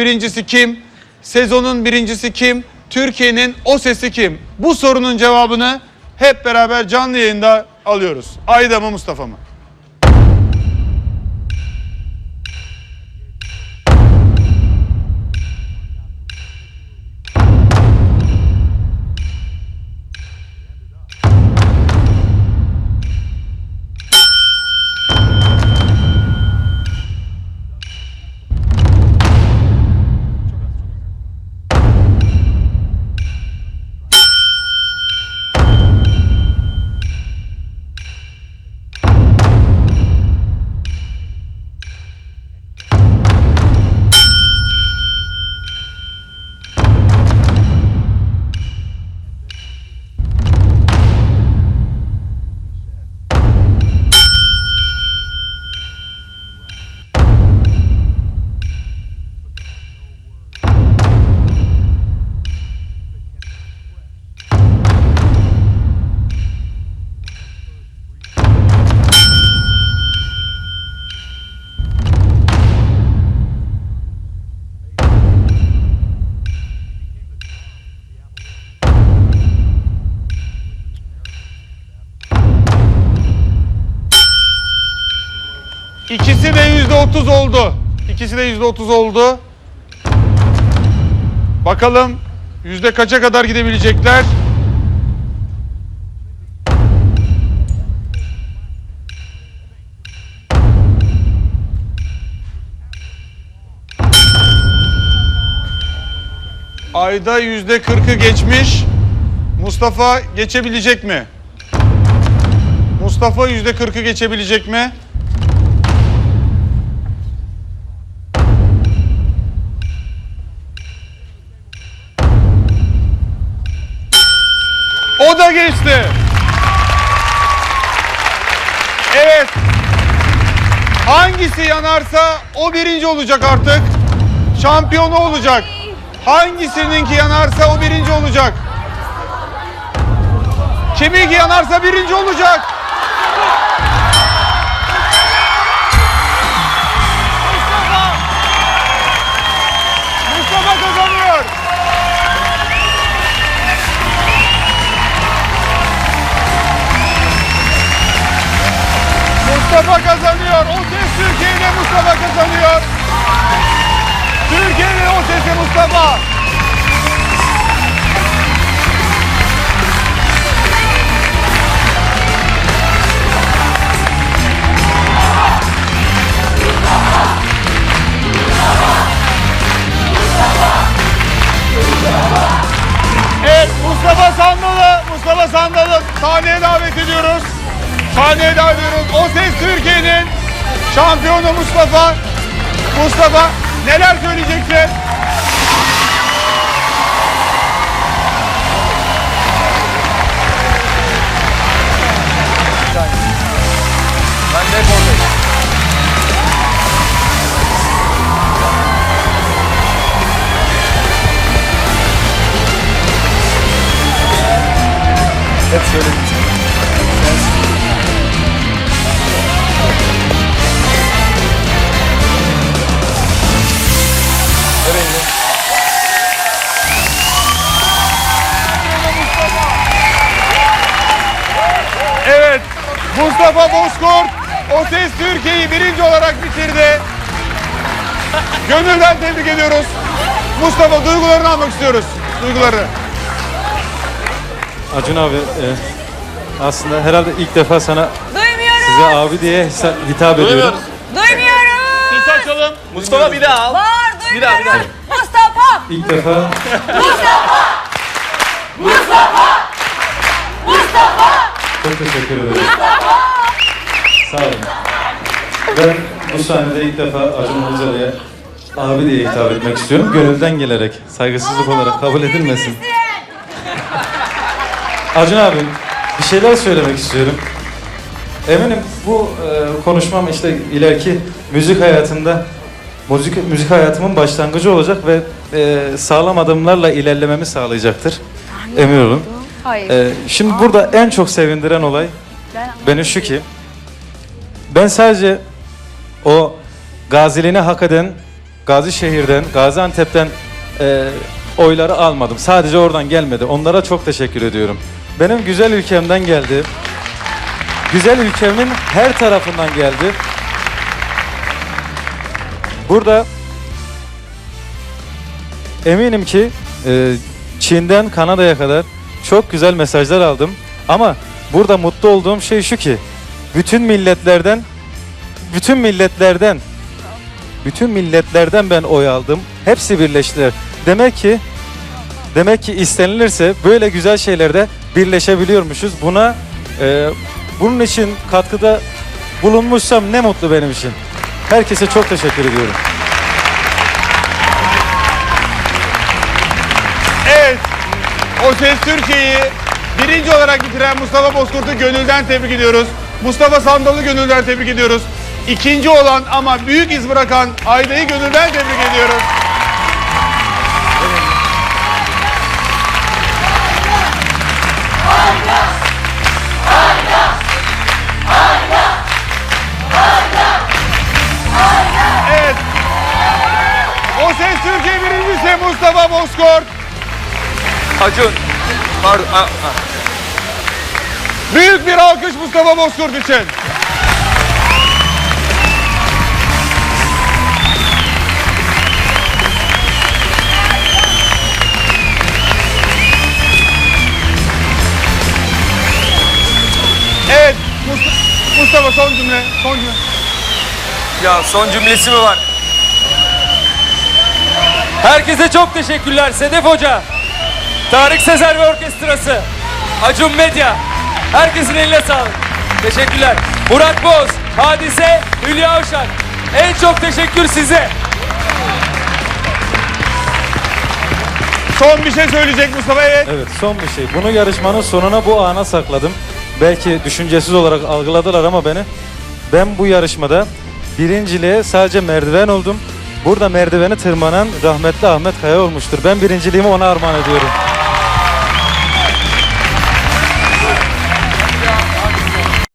birincisi kim? Sezonun birincisi kim? Türkiye'nin o sesi kim? Bu sorunun cevabını hep beraber canlı yayında alıyoruz. Ayda mı Mustafa mı? İkisi de yüzde otuz oldu. İkisi de yüzde otuz oldu. Bakalım yüzde kaça kadar gidebilecekler? Ayda yüzde kırkı geçmiş. Mustafa geçebilecek mi? Mustafa yüzde kırkı geçebilecek mi? Da geçti. Evet. Hangisi yanarsa o birinci olacak artık. Şampiyonu olacak. Hangisininki yanarsa o birinci olacak. Kiminki yanarsa birinci olacak. Kazanıyor. Türkiye'nin o sesi Mustafa. Evet Mustafa Sandalı, Mustafa Sandalı sahneye davet ediyoruz. Sahneye davet ediyoruz. O ses Türkiye'nin şampiyonu Mustafa. Mustafa neler söyleyeceksin? Ben de hep söyledim Mustafa Bozkurt O ses Türkiye'yi birinci olarak bitirdi. Gönülden tebrik ediyoruz. Mustafa duygularını almak istiyoruz. Duyguları. Acun abi e, aslında herhalde ilk defa sana Duymuyorum. size abi diye hisa- hitap ediyorum. Duymuyorum. Ses açalım. Mustafa bir daha al. Bağır Bir daha, bir daha. duymuyorum. Mustafa. İlk defa çok teşekkür ederim. Sağ olun. Ben bu sahnede ilk defa Acun Ilıcalı'ya abi diye hitap etmek istiyorum. Gönülden gelerek, saygısızlık olarak kabul edilmesin. Acun abi, bir şeyler söylemek istiyorum. Eminim bu e, konuşmam işte ileriki müzik hayatında müzik müzik hayatımın başlangıcı olacak ve e, sağlam adımlarla ilerlememi sağlayacaktır. Emin olun. Hayır. E, şimdi burada en çok sevindiren olay beni şu ki ben sadece o gaziliğini hak eden Gazişehir'den, Gaziantep'ten e, oyları almadım. Sadece oradan gelmedi. Onlara çok teşekkür ediyorum. Benim güzel ülkemden geldi. Güzel ülkemin her tarafından geldi. Burada eminim ki e, Çin'den Kanada'ya kadar çok güzel mesajlar aldım. Ama burada mutlu olduğum şey şu ki bütün milletlerden bütün milletlerden bütün milletlerden ben oy aldım. Hepsi birleştiler. Demek ki demek ki istenilirse böyle güzel şeylerde birleşebiliyormuşuz. Buna e, bunun için katkıda bulunmuşsam ne mutlu benim için. Herkese çok teşekkür ediyorum. Evet. O Ses Türkiye'yi birinci olarak bitiren Mustafa Bozkurt'u gönülden tebrik ediyoruz. Mustafa Sandal'ı gönülden tebrik ediyoruz. İkinci olan ama büyük iz bırakan Ayda'yı gönülden tebrik ediyoruz. Evet. O Ses Türkiye birincisi Mustafa Bozkurt. Acun. Pardon. Aa, aa. Büyük bir alkış Mustafa Bozkurt için. Evet, Mustafa, Mustafa son cümle, son cümle. Ya son cümlesi mi var? Herkese çok teşekkürler Sedef Hoca. Tarık Sezer ve Orkestrası. Acun Medya. Herkesin eline sağlık. Teşekkürler. Murat Boz, Hadise, Hülya Uşak. En çok teşekkür size. Son bir şey söyleyecek Mustafa, evet. Evet son bir şey. Bunu yarışmanın sonuna bu ana sakladım. Belki düşüncesiz olarak algıladılar ama beni. Ben bu yarışmada birinciliğe sadece merdiven oldum. Burada merdiveni tırmanan rahmetli Ahmet Kaya olmuştur. Ben birinciliğimi ona armağan ediyorum.